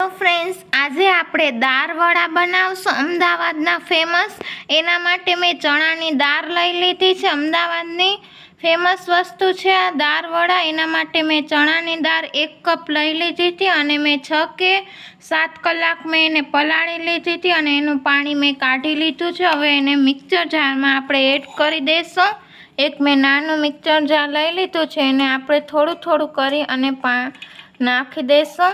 તો ફ્રેન્ડ્સ આજે આપણે દાળ વડા બનાવશું. અમદાવાદના ફેમસ એના માટે મેં ચણાની દાળ લઈ લીધી છે અમદાવાદની. ફેમસ વસ્તુ છે આ દાળ વડા એના માટે મેં ચણાની દાળ એક કપ લઈ લીધી હતી અને મેં છ કે સાત કલાક મેં એને પલાળી લીધી હતી અને એનું પાણી મેં કાઢી લીધું છે. હવે એને મિક્સર જારમાં આપણે એડ કરી દઈશું એક મેં નાનું મિક્સર જાર લઈ લીધું છે. એને આપણે થોડું થોડું કરી અને પા નાખી દઈશું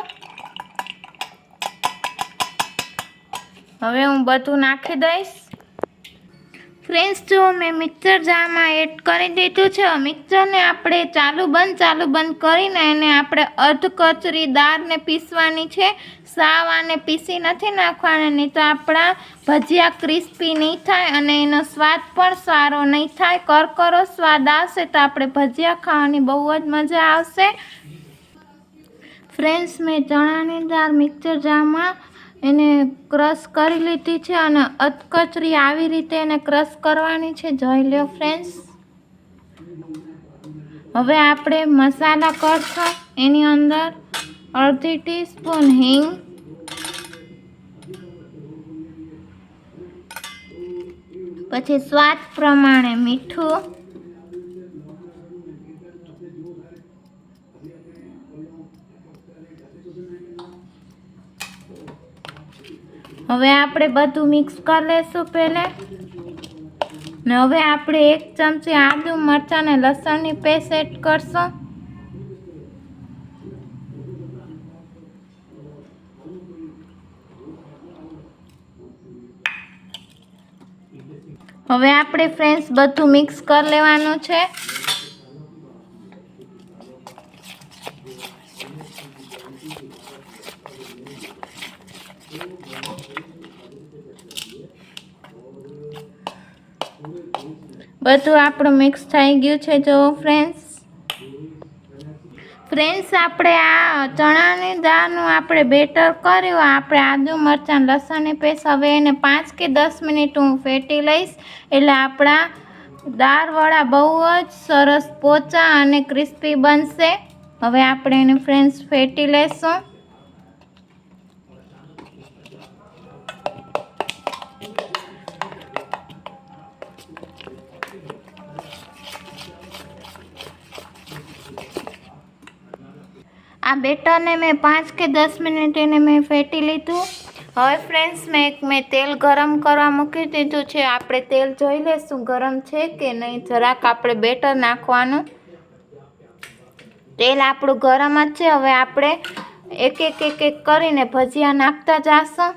હવે હું બધું નાખી દઈશ. ફ્રેન્ડ્સ જો મેં મિક્સર જારમાં એડ કરી દીધું છે, મિક્સરને આપણે ચાલુ બંધ ચાલુ બંધ કરીને એને આપણે અર્ધ કચરી દાળને પીસવાની છે. સાવ આને પીસી નથી નાખવાની, નહીં તો આપણા ભજીયા ક્રિસ્પી નહીં થાય અને એનો સ્વાદ પણ સારો નહીં થાય. કરકરો સ્વાદ આવશે તો આપણે ભજીયા ખાવાની બહુ જ મજા આવશે. ફ્રેન્ડ્સ મેં ચણાની દાળ મિક્સર જારમાં એને ક્રશ કરી લીધી છે અને અધકચરી આવી રીતે એને ક્રશ કરવાની છે. જોઈ લો ફ્રેન્ડ્સ હવે આપણે મસાલા કરશું. એની અંદર અડધી ટીસ્પૂન હિંગ, પછી સ્વાદ પ્રમાણે મીઠું હવે આપણે બધું મિક્સ કરી લેશું પહેલે. ને હવે આપણે એક ચમચી આદુ, મરચાં અને લસણની પેસ્ટ એડ કરશું. હવે આપણે ફ્રેન્ડ્સ બધું મિક્સ કરી લેવાનું છે. બધું આપણું મિક્સ થઈ ગયું છે જો ફ્રેન્ડ્સ ફ્રેન્ડ્સ આપણે આ ચણાની દાળનું આપણે બેટર કર્યું. આપણે આદુ, મરચાં, લસણની પેસ્ટ. હવે એને પાંચ કે દસ મિનિટ હું ફેટી લઈશ. એટલે આપણા દાળવડા બહુ જ સરસ પોચા અને ક્રિસ્પી બનશે. હવે આપણે એને ફ્રેન્ડ્સ ફેટી લઈશું આ બેટરને મેં પાંચ કે દસ મિનિટ એને મેં ફેટી લીધું. હવે ફ્રેન્ડ્સ મેં એક, મેં તેલ ગરમ કરવા મૂકી દીધું છે. આપણે તેલ જોઈ લઈશું ગરમ છે કે નહીં. જરાક આપણે બેટર નાખવાનું. તેલ આપણું ગરમ જ છે. હવે આપણે એક એક એક એક કરીને ભજીયા નાખતા જશું.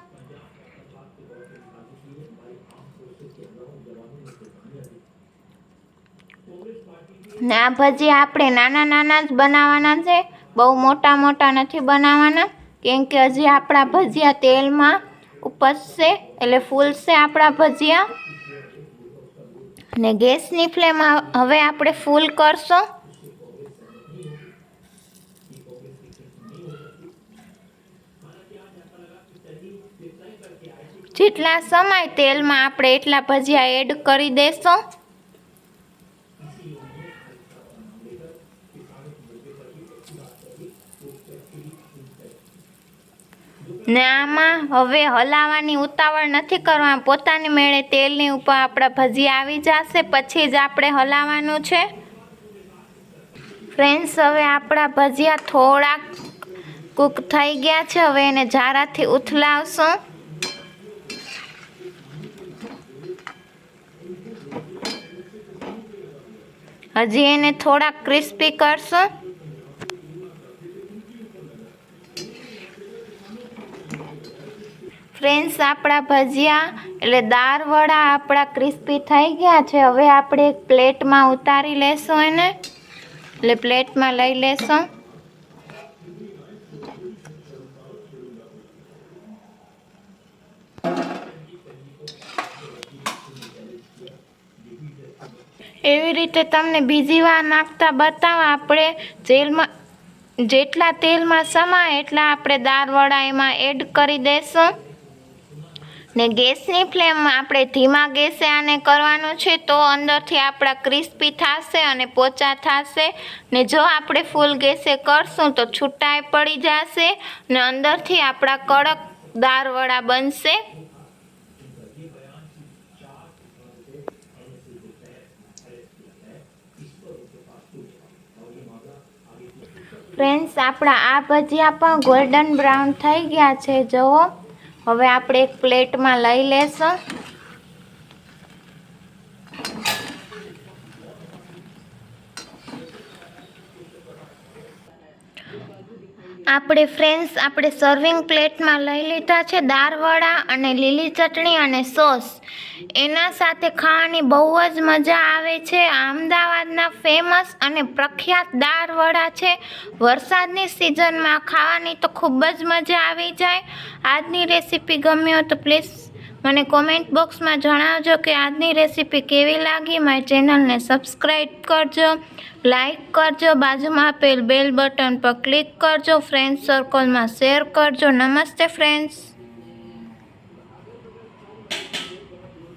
ને ભજીયા આપણે નાના નાના જ બનાવવાના છે. બહુ મોટા મોટા નથી બનાવવાના કેમ કે હજી આપણા ભજીયા તેલમાં ઉપસશે, એટલે ફૂલશે આપણા ભજીયા. ને ગેસની ફ્લેમ હવે આપણે ફૂલ કરશું. જેટલા સમય તેલમાં આપણે એટલા ભજીયા એડ કરી દઈશું ને આમાં હવે હલાવવાની ઉતાવળ નથી કરવાની. પોતાની મેળે તેલની ઉપર આપણા ભજીયા આવી જશે, પછી જ આપણે હલાવવાનું છે. ફ્રેન્ડ્સ, હવે આપણા ભજીયા થોડાક કૂક થઈ ગયા છે. હવે એને જારાથી ઉથલાવશું. હજી એને થોડાક ક્રિસ્પી કરશું. ફ્રેન્ડ્સ, આપણા ભજીયા એટલે દાળ વડા આપણા ક્રિસ્પી થઈ ગયા છે. હવે આપણે એક પ્લેટમાં ઉતારી લેશું એને. એટલે પ્લેટમાં લઈ લેશું. એવી રીતે તમને બીજી વાર નાખતા બતાવો. આપણે જેલમાં, જેટલા તેલમાં સમાય એટલા આપણે દાળ વડા એમાં એડ કરી દઈશું ને ગેસની ફ્લેમ આપણે ધીમા ગેસે આને કરવાનું છે, તો અંદરથી આપણા ક્રિસ્પી થશે અને પોચા થશે. ને જો આપણે ફૂલ ગેસે કરશું, તો છૂટાઈ પડી જશે ને અંદરથી આપણા કડક દારવડા બનશે. ફ્રેન્ડ્સ, આપણા આ ભજીયા પણ ગોલ્ડન બ્રાઉન થઈ ગયા છે, જુઓ. હવે આપણે એક પ્લેટમાં લઈ લેશું. આપણે ફ્રેન્ડ્સ આપણે સર્વિંગ પ્લેટમાં લઈ લીધા છે દાળવડા અને લીલી ચટણી અને સોસ. એના સાથે ખાવાની બહુ જ મજા આવે છે. અમદાવાદના ફેમસ અને પ્રખ્યાત દાળવડા છે. વરસાદની સિઝનમાં ખાવાની તો ખૂબ જ મજા આવી જાય. આજની રેસીપી ગમી હોય તો પ્લીઝ મને કોમેન્ટ બોક્સમાં જણાવજો કે આજની રેસીપી કેવી લાગી? મારી ચેનલને સબસ્ક્રાઈબ કરજો લાઈક કરજો, બાજુમાં આપેલ બેલ બટન પર ક્લિક કરજો ફ્રેન્ડ સર્કલમાં શેર કરજો. નમસ્તે ફ્રેન્ડ્સ